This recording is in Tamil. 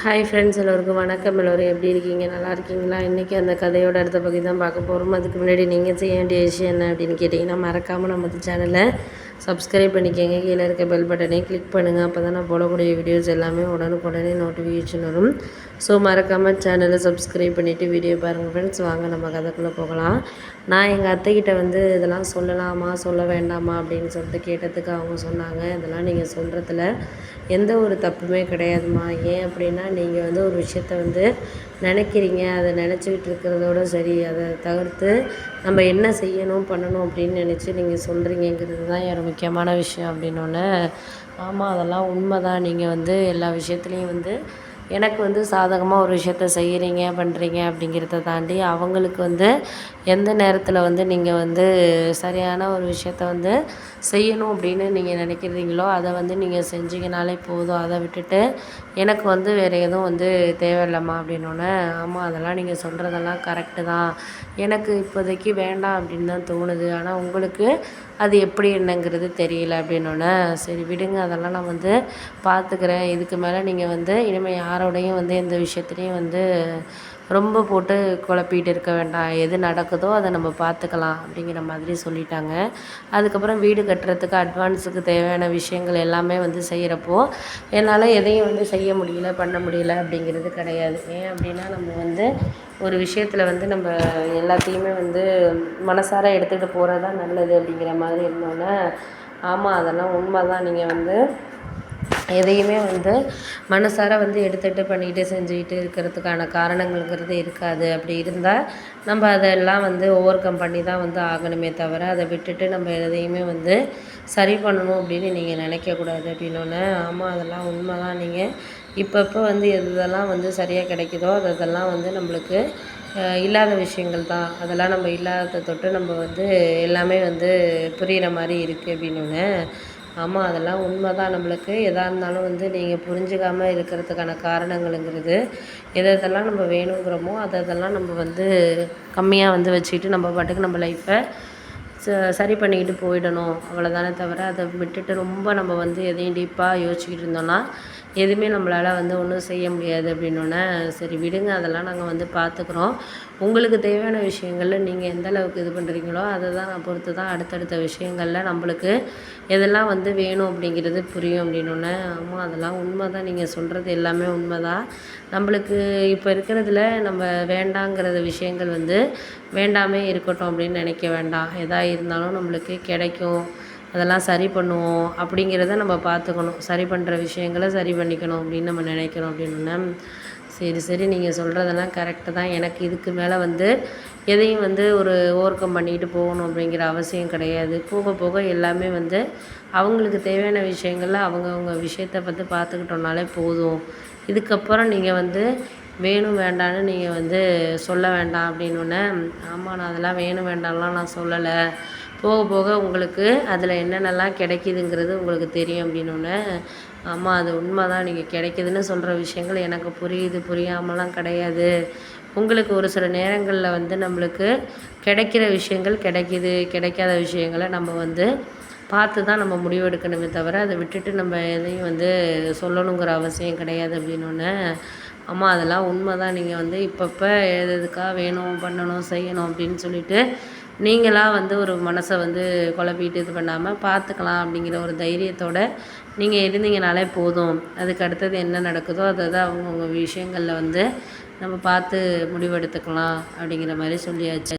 ஹாய் ஃப்ரெண்ட்ஸ் எல்லோருக்கும் வணக்கம். எல்லோரும் எப்படி இருக்கீங்க? நல்லா இருக்கீங்களா? இன்றைக்கி அந்த கதையோட அடுத்த பகுதி தான் பார்க்க போகிறோம் அதுக்கு முன்னாடி நீங்கள் செய்ய வேண்டிய விஷயம் என்ன அப்படின்னு கேட்டிங்கன்னா மறக்காமல் நம்ம சேனலை சப்ஸ்கிரைப் பண்ணிக்கோங்க. கீழே இருக்க பெல் பட்டனையும் கிளிக் பண்ணுங்கள் அப்போ தான் நான் போடக்கூடிய வீடியோஸ் எல்லாமே உடனுக்குடனே நோட்டிஃபிகேஷன் வரும். ஸோ மறக்காமல் சேனலை சப்ஸ்கிரைப் பண்ணிவிட்டு வீடியோ பாருங்கள் ஃப்ரெண்ட்ஸ் வாங்க நம்ம கதைக்குள்ளே போகலாம். நான் எங்கள் அத்தைக்கிட்ட வந்து இதெல்லாம் சொல்லலாமா சொல்ல வேண்டாமா அப்படின்னு சொல்லிட்டு கேட்டதுக்கு அவங்க சொன்னாங்க. இதெல்லாம் நீங்கள் சொல்கிறதுல எந்த ஒரு தப்புமே கிடையாதுமா? ஏன் அப்படின்னா நீங்கள் வந்து ஒரு விஷயத்த வந்து நினைக்கிறீங்க அதை நினச்சிக்கிட்டு இருக்கிறதோட சரி அதை தவிர்த்து நம்ம என்ன செய்யணும் பண்ணணும் அப்படின்னு நினச்சி நீங்கள் சொல்கிறீங்கங்கிறது தான் என்னோட முக்கியமான விஷயம் அப்படின்னோடனே ஆமாம் அதெல்லாம் உண்மை தான் நீங்கள் வந்து எல்லா விஷயத்துலையும் வந்து எனக்கு வந்து சாதகமாக ஒரு விஷயத்த செய்கிறீங்க பண்ணுறீங்க அப்படிங்கிறத தாண்டி அவங்களுக்கு வந்து எந்த நேரத்தில் வந்து நீங்கள் வந்து சரியான ஒரு விஷயத்த வந்து செய்யணும் அப்படின்னு நீங்கள் நினைக்கிறீங்களோ அதை வந்து நீங்கள் செஞ்சீங்கனாலே போதும். அதை விட்டுட்டு எனக்கு வந்து வேறு எதுவும் வந்து தேவையில்லம்மா அப்படின்னோடனே ஆமாம் அதெல்லாம் நீங்கள் சொல்கிறதெல்லாம் கரெக்டு தான். எனக்கு இப்போதைக்கு வேண்டாம் அப்படின்னு தான் தோணுது. ஆனால் உங்களுக்கு அது எப்படி என்னங்கிறது தெரியல அப்படின்னோடனே சரி விடுங்க அதெல்லாம் நான் வந்து பார்த்துக்கிறேன். இதுக்கு மேலே நீங்கள் வந்து இனிமேல் யாரோடையும் வந்து எந்த விஷயத்துலையும் வந்து ரொம்ப போட்டு குழப்பிட்டு இருக்க வேண்டாம். எது நடக்குதோ அதை நம்ம பார்த்துக்கலாம் அப்படிங்கிற மாதிரி சொல்லிட்டாங்க. அதுக்கப்புறம் வீடு கட்டுறதுக்கு அட்வான்ஸுக்கு தேவையான விஷயங்கள் எல்லாமே வந்து செய்கிறப்போ என்னால் எதையும் வந்து செய்ய முடியல பண்ண முடியல அப்படிங்கிறது கிடையாது. ஏன் அப்படின்னா நம்ம வந்து ஒரு விஷயத்தில் வந்து நம்ம எல்லாத்தையுமே வந்து மனசார எடுத்துகிட்டு போகிறது தான் நல்லது அப்படிங்கிற மாதிரி இருந்தோன்னே ஆமாம் அதெல்லாம் உண்மை தான் நீங்கள் வந்து எதையுமே வந்து மனசார வந்து எடுத்துகிட்டு பண்ணிக்கிட்டு செஞ்சுக்கிட்டு இருக்கிறதுக்கான காரணங்கள்ங்கிறது இருக்காது. அப்படி இருந்தால் நம்ம அதெல்லாம் வந்து ஓவர் கம் பண்ணி தான் வந்து ஆகணுமே தவிர அதை விட்டுட்டு நம்ம எதையுமே வந்து சரி பண்ணணும் அப்படின்னு நீங்கள் நினைக்கக்கூடாது அப்படின்னோடனே ஆமாம் அதெல்லாம் உண்மை தான் நீங்கள் இப்பப்போ வந்து எது எதெல்லாம் வந்து சரியாக கிடைக்குதோ அது அதெல்லாம் வந்து நம்மளுக்கு இல்லாத விஷயங்கள் தான். அதெல்லாம் நம்ம இல்லாததை தொட்டு நம்ம வந்து எல்லாமே வந்து புரிகிற மாதிரி இருக்குது அப்படின்னோடனே ஆமாம் அதெல்லாம் உண்மை தான் நம்மளுக்கு எதாக இருந்தாலும் வந்து நீங்கள் புரிஞ்சுக்காமல் இருக்கிறதுக்கான காரணங்களுங்கிறது எது எதெல்லாம் நம்ம வேணுங்கிறோமோ அதை அதெல்லாம் நம்ம வந்து கம்மியாக வந்து வச்சுக்கிட்டு நம்ம பாட்டுக்கு நம்ம லைஃப்பை சரி பண்ணிக்கிட்டு போயிடணும். அவ்வளோதானே தவிர அதை விட்டுட்டு ரொம்ப நம்ம வந்து எதையும் டீப்பாக யோசிச்சுக்கிட்டு இருந்தோம்னா எதுவுமே நம்மளால் வந்து ஒன்றும் செய்ய முடியாது அப்படின்னோடனே சரி விடுங்க அதெல்லாம் நாங்கள் வந்து பார்த்துக்குறோம் உங்களுக்கு தேவையான விஷயங்களில் நீங்கள் எந்த அளவுக்கு இது பண்ணுறீங்களோ அதை தான் நான் பொறுத்து தான் அடுத்தடுத்த விஷயங்களில் நம்மளுக்கு எதெல்லாம் வந்து வேணும் அப்படிங்கிறது புரியும் அப்படின்னோடனே ஆமாம் அதெல்லாம் உண்மை தான் நீங்கள் சொல்கிறது எல்லாமே உண்மை தான் நம்மளுக்கு இப்போ இருக்கிறதுல நம்ம வேண்டாங்கிறத விஷயங்கள் வந்து வேண்டாமே இருக்கட்டும் அப்படின்னு நினைக்க வேண்டாம். எதா இருந்தாலும் நம்மளுக்கு கிடைக்கும். அதெல்லாம் சரி பண்ணுவோம் அப்படிங்கிறத நம்ம பார்த்துக்கணும். சரி பண்ணுற விஷயங்களை சரி பண்ணிக்கணும் அப்படின்னு நம்ம நினைக்கிறோம் அப்படின்னா சரி சரி நீங்கள் சொல்கிறதெல்லாம் கரெக்டு தான். எனக்கு இதுக்கு மேலே வந்து எதையும் வந்து ஒரு ஓவர் கம் போகணும் அப்படிங்கிற அவசியம் கிடையாது. போக போக எல்லாமே வந்து அவங்களுக்கு தேவையான விஷயங்களில் அவங்கவுங்க விஷயத்த பற்றி பார்த்துக்கிட்டோம்னாலே போதும். இதுக்கப்புறம் நீங்கள் வந்து வேணும் வேண்டான்னு நீங்கள் வந்து சொல்ல வேண்டாம் அப்படின்னோடனே ஆமாம் நான் அதெல்லாம் வேணும் வேண்டாம்லாம் நான் சொல்லலை. போக போக உங்களுக்கு அதில் என்னென்னலாம் கிடைக்கிதுங்கிறது உங்களுக்கு தெரியும் அப்படின்னோடனே ஆமாம் அது உண்மை தான் நீங்கள் கிடைக்கிதுன்னு சொல்கிற விஷயங்கள் எனக்கு புரியுது. புரியாமலாம் கிடையாது. உங்களுக்கு ஒரு சில நேரங்களில் வந்து நம்மளுக்கு கிடைக்கிற விஷயங்கள் கிடைக்கிது. கிடைக்காத விஷயங்களை நம்ம வந்து பார்த்து தான் நம்ம முடிவெடுக்கணுமே தவிர அதை விட்டுட்டு நம்ம எதையும் வந்து சொல்லணுங்கிற அவசியம் கிடையாது அப்படின்னோடனே ஆமாம் அதெல்லாம் உண்மை தான் நீங்கள் வந்து இப்பப்போ எது எதுக்காக வேணும் பண்ணணும் செய்யணும் அப்படின்னு சொல்லிட்டு நீங்களாக வந்து ஒரு மனசை வந்து குழப்பிட்டு இது பண்ணாமல் பார்த்துக்கலாம் அப்படிங்கிற ஒரு தைரியத்தோடு நீங்கள் இருந்தீங்கனாலே போதும். அதுக்கு அடுத்தது என்ன நடக்குதோ அதை தான் அவங்கவுங்க விஷயங்களில் வந்து நம்ம பார்த்து முடிவெடுத்துக்கலாம் அப்படிங்கிற மாதிரி சொல்லியாச்சு.